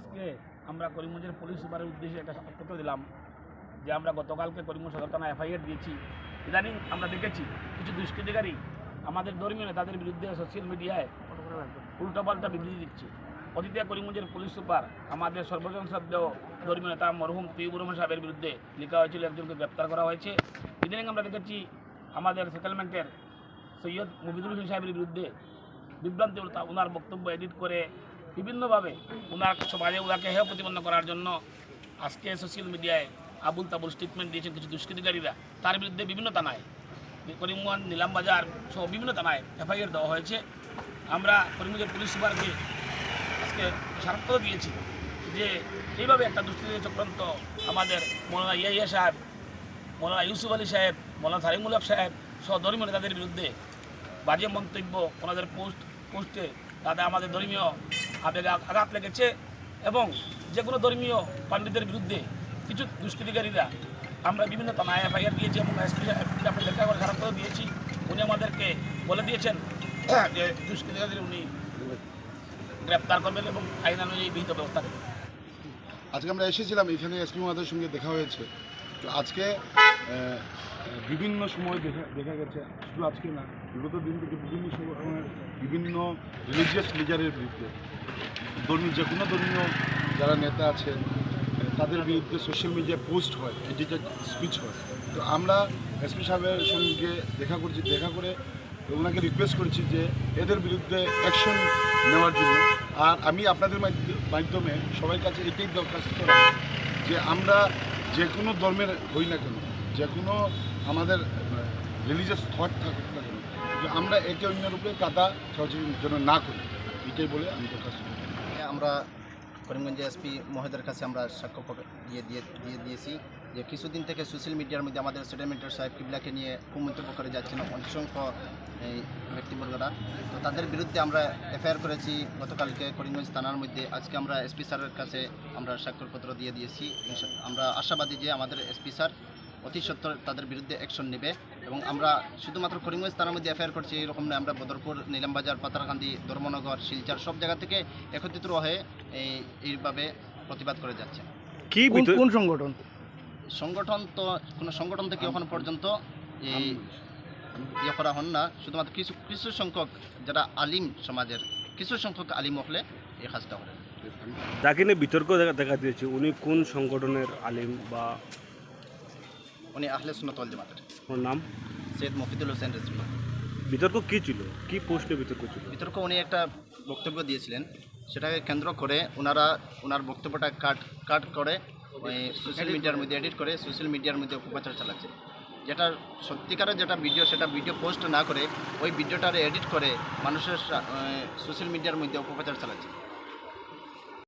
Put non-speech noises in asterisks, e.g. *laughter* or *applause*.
আজকে আমরা করিমগঞ্জের পুলিশ সুপারের উদ্দেশ্যে একটা পত্র দিলাম যে আমরা গতকালকে করিমগঞ্জ সদর থানায় এফআইআর দিয়েছি। ইদানিং আমরা দেখেছি কিছু দুষ্কৃতিকারী আমাদের ধর্মীয় নেতাদের বিরুদ্ধে সোশ্যাল মিডিয়ায় উল্টোপাল্টা বিবৃতি দিচ্ছে। অতীতে করিমগঞ্জের পুলিশ সুপার আমাদের সর্বজন শ্রদ্ধ ধর্মীয় নেতা মরহুম তৈবুর রহমান সাহেবের বিরুদ্ধে লেখা হয়েছিল, একজনকে গ্রেপ্তার করা হয়েছে। ইদানিং আমরা দেখেছি আমাদের সেটেলমেন্টের সৈয়দ মুফিদুল হোসেন সাহেবের বিরুদ্ধে বিভ্রান্তি ওনার বক্তব্য এডিট করে বিভিন্নভাবে ওনার সমাজে ওনাকে হেয় প্রতিপন্ন করার জন্য আজকে সোশ্যাল মিডিয়ায় আবুল তাবুল স্টেটমেন্ট দিয়েছেন কিছু দুষ্কৃতিকারীরা। তার বিরুদ্ধে বিভিন্ন থানায়, করিমগঞ্জ নিলামবাজার সহ বিভিন্ন থানায় এফআইআর দেওয়া হয়েছে। আমরা করিমগঞ্জের পুলিশ সুপারকে আজকে সার্থক দিয়েছি যে এইভাবে একটা দুষ্কৃতি চক্রান্ত আমাদের মৌলানা ইয়াইয়া সাহেব, মৌলানা ইউসুফ আলী সাহেব, মৌলানা সারিমুলক সাহেব সহ ধর্মীয় নেতাদের বিরুদ্ধে বাজে মন্তব্য ওনাদের পোস্ট, পোস্টে তাতে আমাদের ধর্মীয় আবেগে আঘাত লেগেছে এবং যে কোনো ধর্মীয় পাণ্ডিতের বিরুদ্ধে কিছু দুষ্কৃতিকারীরা আমরা বিভিন্ন থানায় এফআইআর দিয়েছি এবং এসপি আমরা দেখা করে খারাপ করে দিয়েছি। উনি আমাদেরকে বলে দিয়েছেন *clears throat* যে দুষ্কৃতিকারীদের উনি গ্রেপ্তার করবেন এবং আইন অনুযায়ী বিহিত ব্যবস্থা নেবেন। আজকে আমরা এসেছিলাম, এখানে এসপি মহাদের সঙ্গে দেখা হয়েছে। তো আজকে বিভিন্ন সময় দেখা দেখা গেছে, শুধু আজকে না, বিগত দিন থেকে বিভিন্ন সংগঠনের বিভিন্ন রিলিজিয়াস লিডারের বিরুদ্ধে ধর্মীয় যে কোনো ধর্মীয় যারা নেতা আছেন তাদের বিরুদ্ধে সোশ্যাল মিডিয়ায় পোস্ট হয় এডিটেড স্পিচ হয়। তো আমরা এসপি সাহেবের সঙ্গে দেখা করছি, দেখা করে ওনাকে রিকোয়েস্ট করেছি যে এদের বিরুদ্ধে অ্যাকশন নেওয়ার জন্য। আর আমি আপনাদের মাধ্য- মাধ্যমে সবার কাছে এটাই দরখাস্ত রাখি যে আমরা যে কোনো ধর্মের হই না কেন, যে কোনো আমাদের রিলিজিয়াস থট থাকুক না কেন, যে আমরা একে অন্যের উপরে কাদা সহযোগী যেন না করি, এটাই বলে আমি দরখাস্ত করি। আমরা করিমগঞ্জে এসপি মহেদের কাছে আমরা সাক্ষ্য দিয়ে দিয়ে দিয়ে দিয়েছি। যে কিছুদিন থেকে সোশ্যাল মিডিয়ার মধ্যে আমাদের সেটেলমেন্টের সাহেব কিবলাকে নিয়ে কুমন্তব্য করে যাচ্ছেন অসংখ্য এই ব্যক্তিবর্গরা। তো তাদের বিরুদ্ধে আমরা এফআইআর করেছি। গতকালকে করিমগঞ্জ থানার মধ্যে আজকে আমরা এসপি স্যারের কাছে আমরা স্বাক্ষরপত্র দিয়ে দিয়েছি। আমরা আশাবাদী যে আমাদের এসপি স্যার অতি সত্তর তাদের বিরুদ্ধে অ্যাকশন নেবে এবং আমরা শুধুমাত্র করিমগঞ্জ থানার মধ্যে এফআইআর করছি এরকম নয় আমরা বদরপুর নীলামবাজার পাতারকান্দি ধর্মনগর শিলচর সব জায়গা থেকে একত্রিত হয়ে এই এইভাবে প্রতিবাদ করে যাচ্ছে কি কোন সংগঠন? সংগঠন তো কোনো সংগঠন থেকে এখন পর্যন্ত এই ইয়ে করা হন না। শুধুমাত্র কিছু কিছু সংখ্যক যারা আলিম সমাজের কিছু সংখ্যক আলিম হলে এই কাজটা করে যাকে নিয়ে বিতর্ক দেখা দিয়েছে উনি কোন সংগঠনের আলিম বা উনি আহলে সুনতল জামাতের। ওর নাম? সৈয়দ মফিদুল হোসেন রেজবি বিতর্ক কি ছিল? কি প্রশ্নে বিতর্ক ছিল? বিতর্ক উনি একটা বক্তব্য দিয়েছিলেন। সেটাকে কেন্দ্র করে ওনারা ওনার বক্তব্যটা কাট কাট করে সোশ্যাল মিডিয়ার মধ্যে এডিট করে সোশ্যাল মিডিয়ার মধ্যে অপপ্রচার চালাচ্ছে। যেটা সত্যিকারের যেটা ভিডিও সেটা ভিডিও পোস্ট না করে, ওই ভিডিওটারে এডিট করে মানুষের সোশ্যাল মিডিয়ার মধ্যে অপপ্রচার চালাচ্ছে।